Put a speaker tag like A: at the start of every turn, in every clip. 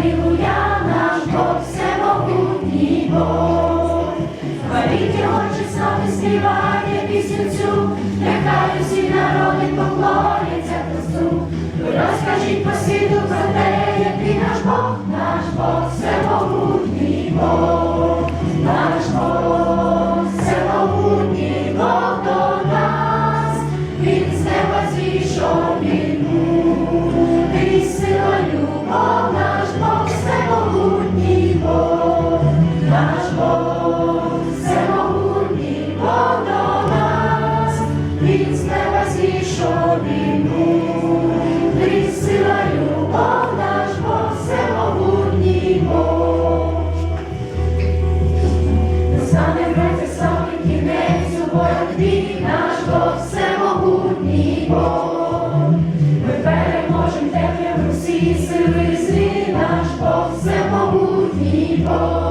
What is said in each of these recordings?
A: Алілуя, наш Бог всемогутній Бог. Хваліть його чесноти співає пісню цю, нехай усі народи поклоняться. Всі сили злі, наш Бог всемогутній Бог.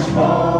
A: Наш Бог